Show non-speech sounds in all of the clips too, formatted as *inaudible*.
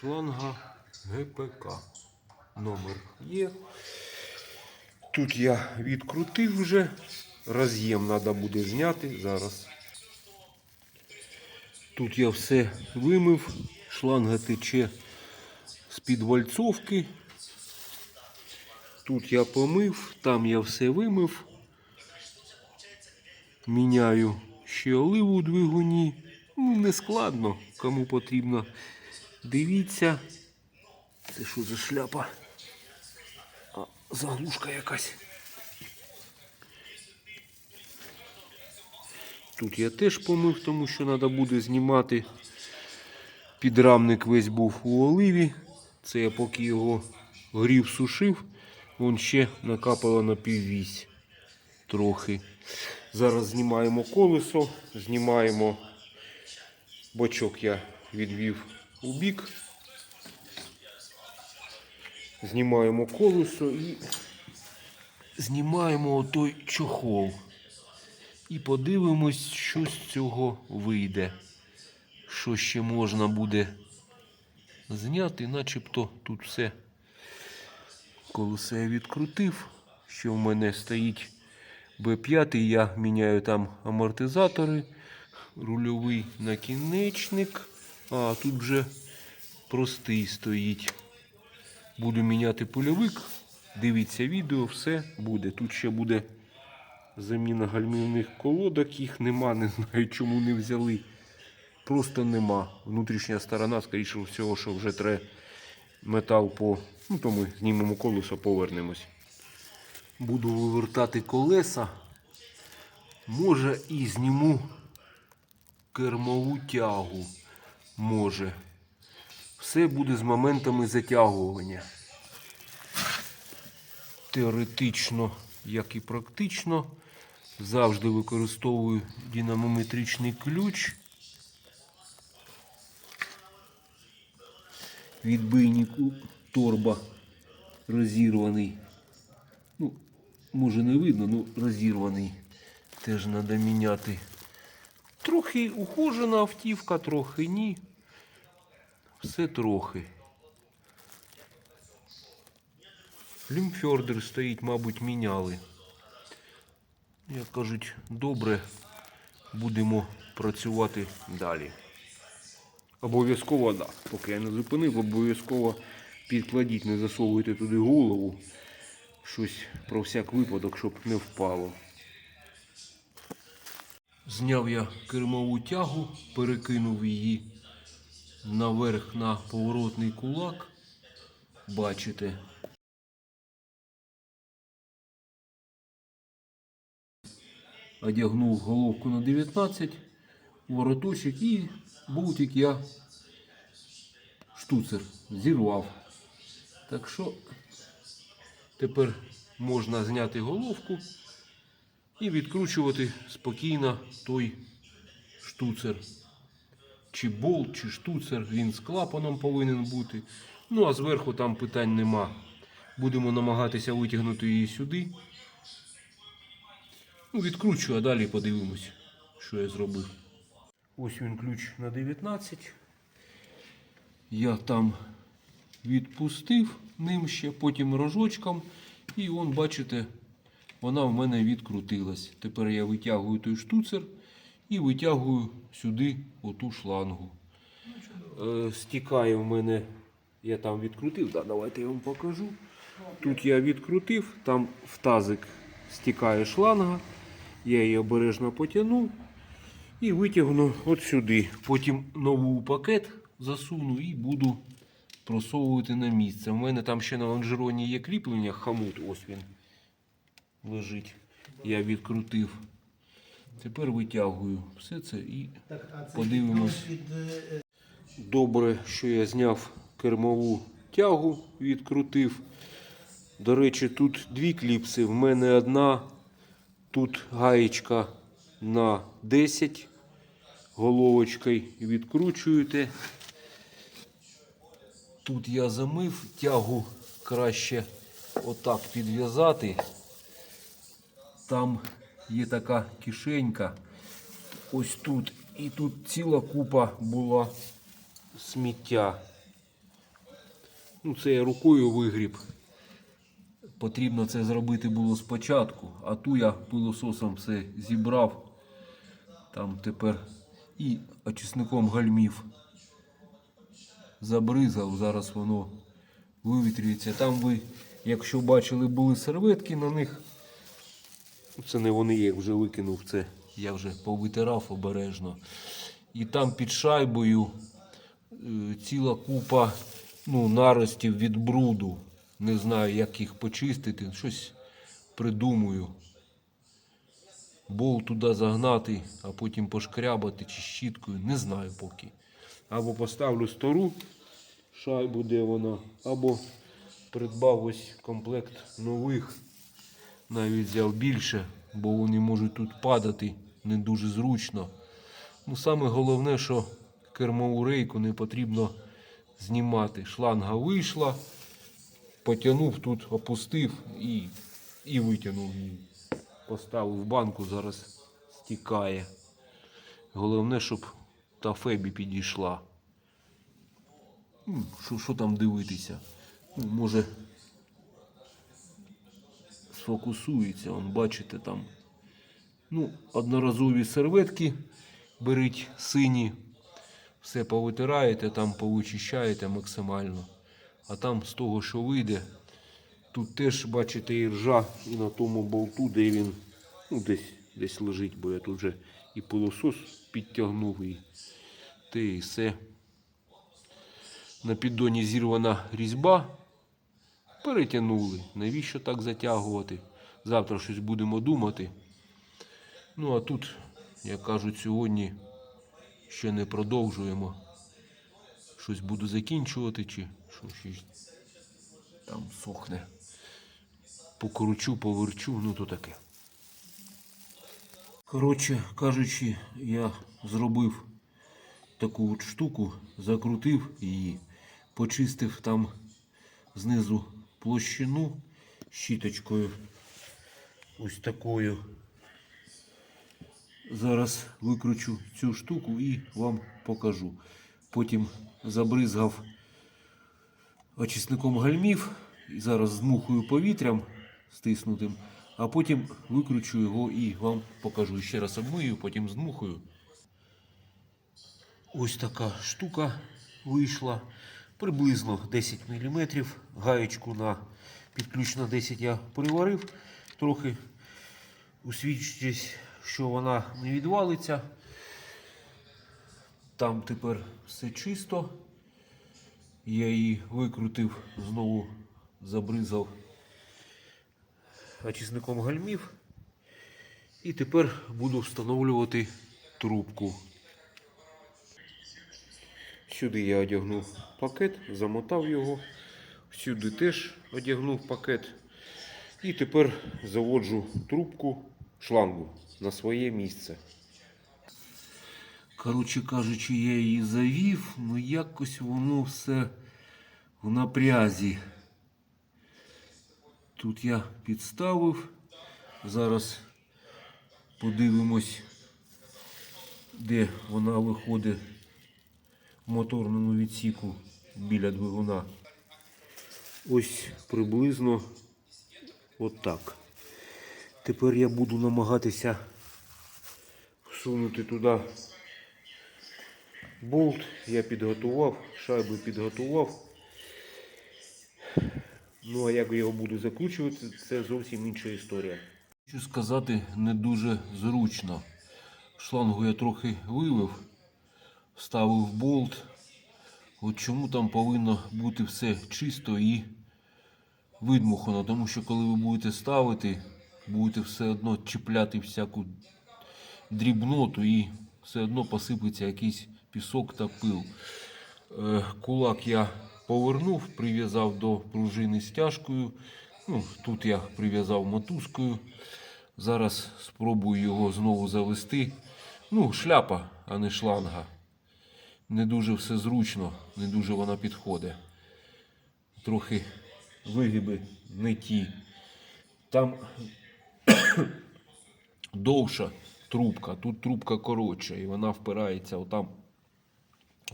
шланга ГПК. Номер є. Тут я відкрутив вже. Роз'єм треба буде зняти зараз. Тут я все вимив, шланга тече з-під вальцовки. Тут я помив, там я все вимив. Міняю ще оливу у двигуні. Ну, не складно, кому потрібно. Дивіться. Це що за шляпа? А, заглушка якась. Тут я теж помив, тому що треба буде знімати. Підрамник весь був у оливі. Це я поки його грів, сушив, вон ще накапало на піввісь трохи. Зараз знімаємо колесо, знімаємо бочок я відвів у бік. Знімаємо колесо і знімаємо отой чохол. І подивимось, що з цього вийде. Що ще можна буде зняти, начебто тут все колесо я відкрутив. Ще в мене стоїть Б5, я міняю там амортизатори, рульовий накінечник. А тут вже простий стоїть. Буду міняти польовик. Дивіться відео, все буде. Тут ще буде заміна гальмівних колодок, їх нема, не знаю чому не взяли. Просто нема. Внутрішня сторона, скоріше всього, що вже треба метал по. Ну, то ми знімемо колесо, повернемось. Буду вивертати колеса. Може і зніму кермову тягу. Може. Все буде з моментами затягування. Теоретично, як і практично, завжди використовую динамометричний ключ. Відбийник у торба розірваний. Ну, може не видно, ну розірваний. Теж треба міняти. Трохи ухожена автівка, трохи ні. Все трохи. Лімфьордер стоїть, мабуть, міняли. Як кажуть, добре, будемо працювати далі. Обов'язково, да. Поки я не зупинив, обов'язково підкладіть, не засовуйте туди голову. Щось про всяк випадок, щоб не впало. Зняв я кермову тягу, перекинув її наверх на поворотний кулак. Бачите. Одягнув головку на 19, вороточок і болтик я штуцер зірвав. Так що тепер можна зняти головку і відкручувати спокійно той штуцер. Чи болт, чи штуцер, він з клапаном повинен бути. Ну а зверху там питань нема. Будемо намагатися витягнути її сюди. Ну, відкручу, а далі подивимось, що я зробив. Ось він ключ на 19. Я там відпустив ним ще, потім рожочком. І он, бачите, вона в мене відкрутилась. Тепер я витягую той штуцер і витягую сюди оту шлангу. Е, стікає в мене, я там відкрутив, да, давайте я вам покажу. Тут я відкрутив, там в тазик стікає шланга. Я її обережно потягну і витягну от сюди. Потім нову пакет засуну і буду просовувати на місце. У мене там ще на лонжероні є кріплення, хамут, ось він лежить. Я відкрутив. Тепер витягую все це і подивимось. Добре, що я зняв кермову тягу, відкрутив. До речі, тут дві кліпси. В мене одна, тут гаєчка на 10 головочкою відкручуєте. Тут я замив, тягу краще отак підв'язати. Там є така кишенька. Ось тут. І тут ціла купа була сміття. Ну, це я рукою вигріб. Потрібно це зробити було спочатку, а ту я пилососом все зібрав. Там тепер і очисником гальмів забризав, зараз воно вивітрюється. Там ви, якщо бачили, були серветки на них. Це не вони, я вже викинув, це я вже повитирав обережно. І там під шайбою е, ціла купа ну, наростів від бруду. Не знаю, як їх почистити. Щось придумаю. Бол туди загнати, а потім пошкрябати чи щіткою. Не знаю поки. Або поставлю стару шайбу, де вона, або придбав ось комплект нових. Навіть взяв більше, бо вони можуть тут падати не дуже зручно. Ну, саме головне, що кермову рейку не потрібно знімати. Шланга вийшла, потягнув тут, опустив і, і витягнув її. Поставив банку, зараз стікає. Головне, щоб та Фебі підійшла. Що, що там дивитися? Ну, може сфокусується, он, бачите там. Ну, одноразові серветки беріть сині, все повитираєте, там повичищаєте максимально. А там з того, що вийде, тут теж бачите і ржа, і на тому болту, де він ну, десь, десь лежить, бо я тут вже і пилосос підтягнув, і те і все. На піддоні зірвана різьба. Перетягнули. Навіщо так затягувати? Завтра щось будемо думати. Ну а тут, як кажуть, сьогодні ще не продовжуємо. Щось буду закінчувати, чи що ще там сохне. Покручу, поверчу, ну то таке. Коротше кажучи, я зробив таку от штуку, закрутив її, почистив там знизу площину щіточкою. Ось такою. Зараз викручу цю штуку і вам покажу. Потім забризгав очисником гальмів. І зараз змухую повітрям стиснутим, а потім викручу його і вам покажу. Ще раз обмию, потім змухую. Ось така штука вийшла. Приблизно 10 мм. Гаєчку на підключ на 10 я приварив. Трохи усвідчуючись, що вона не відвалиться. Там тепер все чисто. Я її викрутив, знову забризав очисником гальмів. І тепер буду встановлювати трубку. Сюди я одягнув пакет, замотав його. Сюди теж одягнув пакет. І тепер заводжу трубку шлангу на своє місце. Коротше кажучи, я її завів, ну якось воно все в напрязі. Тут я підставив. Зараз подивимось, де вона виходить моторному відсіку біля двигуна. Ось приблизно отак. Тепер я буду намагатися всунути туди болт. Я підготував, шайби підготував. Ну а як його буду закручувати, це зовсім інша історія. Хочу сказати, не дуже зручно. Шлангу я трохи вивив, вставив болт. От чому там повинно бути все чисто і видмухано, тому що коли ви будете ставити, будете все одно чіпляти всяку дрібноту і все одно посипеться якийсь пісок та пил. Е, Кулак я повернув, прив'язав до пружини стяжкою. Ну, тут я прив'язав мотузкою. Зараз спробую його знову завести. Ну, шляпа, а не шланга. Не дуже все зручно, не дуже вона підходить. Трохи вигиби не ті. Там *coughs* довша трубка, тут трубка коротша, і вона впирається отам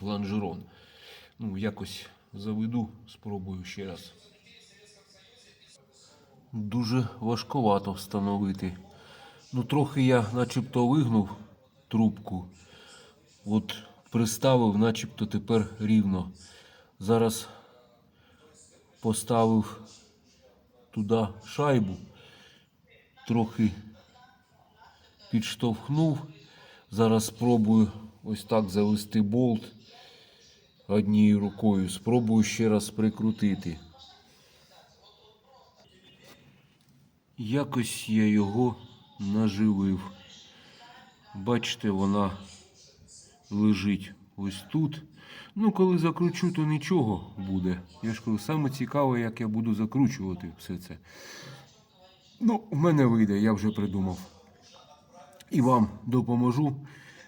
в лонжерон. Ну, якось заведу, спробую ще раз. Дуже важковато встановити. Ну, трохи я начебто вигнув трубку. От приставив, начебто тепер рівно. Зараз поставив туди шайбу, трохи підштовхнув. Зараз спробую ось так завести болт однією рукою. Спробую ще раз прикрутити. Якось я його наживив. Бачите, вона лежить ось тут. Ну, коли закручу, то нічого буде. Я ж кажу, саме цікаве, як я буду закручувати все це. Ну, в мене вийде, я вже придумав. І вам допоможу.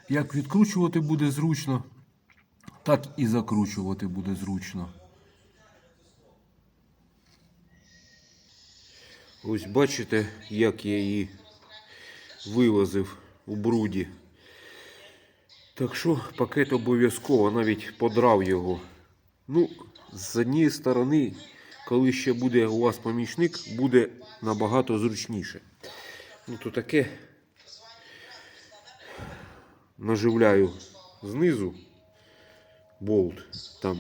Як відкручувати буде зручно, так і закручувати буде зручно. Ось бачите, як я її вилазив у бруді. Так що пакет обов'язково навіть подрав його. Ну, з однієї сторони, коли ще буде у вас помічник, буде набагато зручніше. Ну, то таке наживляю знизу болт, там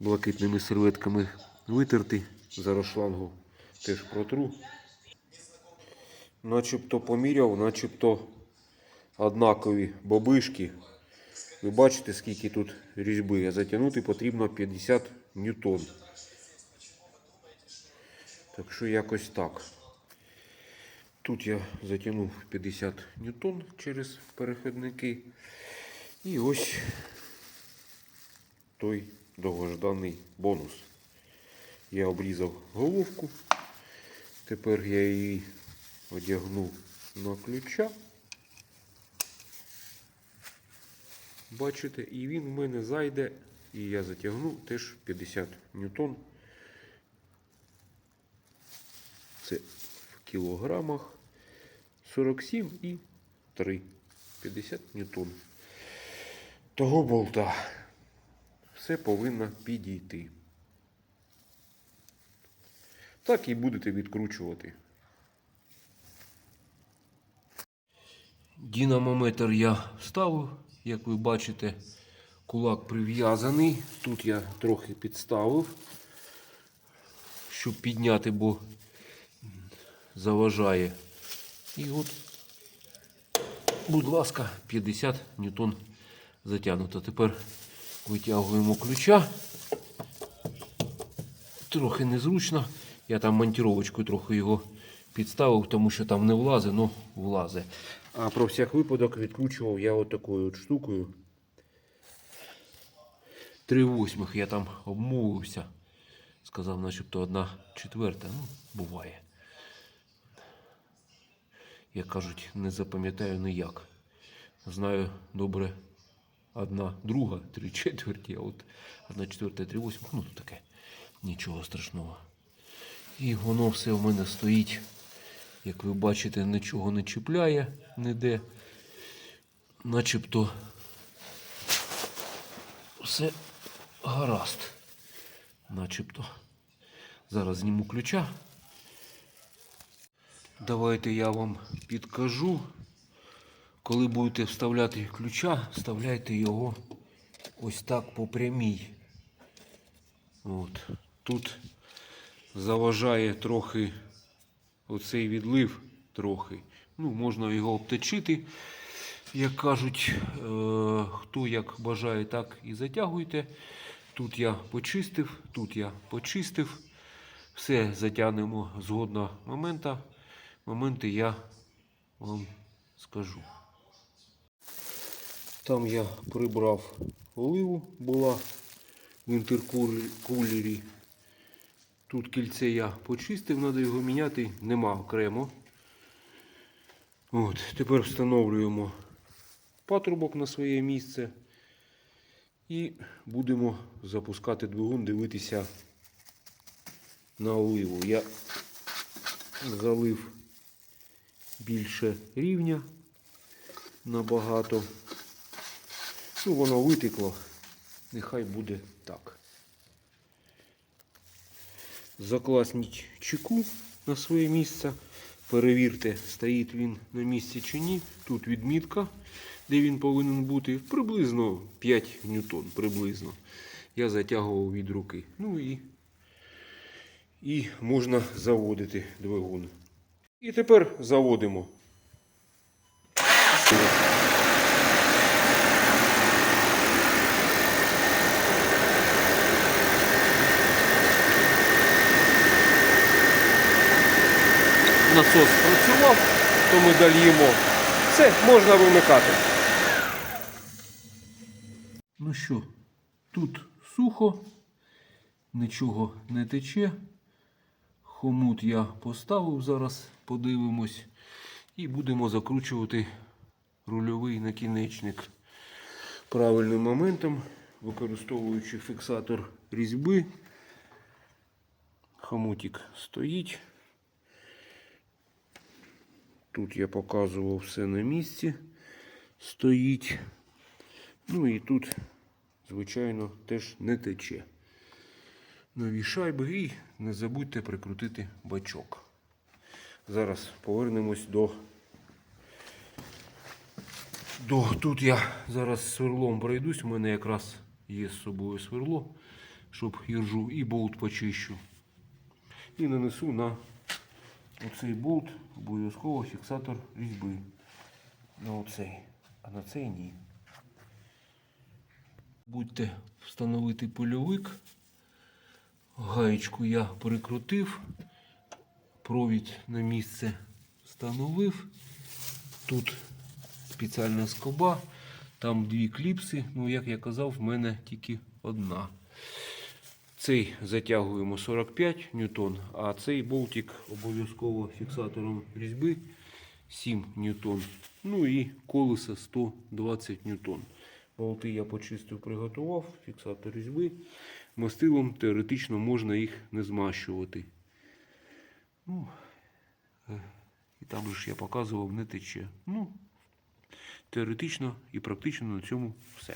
блакитними серветками витерти, зараз шлангу теж протру. Начебто поміряв, начебто однакові бобишки. Ви бачите, скільки тут різьби. А затягнути потрібно 50 ньютон. Так що якось так. Тут я затягнув 50 ньютон через переходники. І ось той довгожданий бонус. Я обрізав головку. Тепер я її одягну на ключа. Бачите, і він в мене зайде, і я затягну теж 50 ньютон. Це в кілограмах 47 і 3. 50 ньютон. Того болта все повинно підійти. Так і будете відкручувати. Динамометр я вставив, як ви бачите, кулак прив'язаний. Тут я трохи підставив, щоб підняти, бо заважає. І от, будь ласка, 50 ньютон затягнуто. Тепер витягуємо ключа. Трохи незручно. Я там монтіровочкою трохи його підставив, тому що там не влазить, ну влазить. А про всяк випадок відкручував я от такою от штукою. Три восьмих я там обмовився. Сказав, начебто одна четверта. Ну, буває. Як кажуть, не запам'ятаю ніяк. Знаю добре одна друга, три четверті, а от одна четверта, три восьмих, ну то таке. Нічого страшного. І воно все в мене стоїть. Як ви бачите, нічого не чіпляє ніде. Начебто все гаразд. Начебто. Зараз зніму ключа. Давайте я вам підкажу. Коли будете вставляти ключа, вставляйте його ось так по прямій. От. Тут заважає трохи оцей відлив трохи. Ну, можна його обточити. Як кажуть, е, хто як бажає, так і затягуйте. Тут я почистив, тут я почистив. Все затягнемо згодно момента. Моменти я вам скажу. Там я прибрав оливу, була в інтеркулері. Тут кільце я почистив, треба його міняти, нема окремо. От, Тепер встановлюємо патрубок на своє місце і будемо запускати двигун, дивитися на оливу. Я залив більше рівня набагато. Ну, воно витекло, нехай буде так. Закласніть чеку на своє місце. Перевірте, стоїть він на місці чи ні. Тут відмітка, де він повинен бути. Приблизно 5 ньютон. Приблизно. Я затягував від руки. Ну і, і можна заводити двигун. І тепер заводимо. Насос працював, то ми дальємо. Все, можна вимикати. Ну що, тут сухо, нічого не тече. Хомут я поставив зараз, подивимось. І будемо закручувати рульовий накінечник правильним моментом, використовуючи фіксатор різьби. Хомутик стоїть. Тут я показував все на місці. Стоїть. Ну і тут, звичайно, теж не тече. Нові шайби і не забудьте прикрутити бачок. Зараз повернемось до. до. Тут я зараз сверлом пройдусь. У мене якраз є з собою сверло, щоб іржу і болт почищу. І нанесу на оцей болт обов'язково фіксатор різьби. На оцей. А на цей ні. Будьте встановити польовик. Гаєчку я прикрутив, провід на місце встановив. Тут спеціальна скоба, там дві кліпси. Ну, як я казав, в мене тільки одна. Цей затягуємо 45 ньютон, а цей болтик обов'язково фіксатором різьби 7 ньютон. Ну і колеса 120 ньютон. Болти я почистив, приготував, фіксатор різьби. Мастилом теоретично можна їх не змащувати. Ну, е, і там же ж я показував, не тече. Ну, теоретично і практично на цьому все.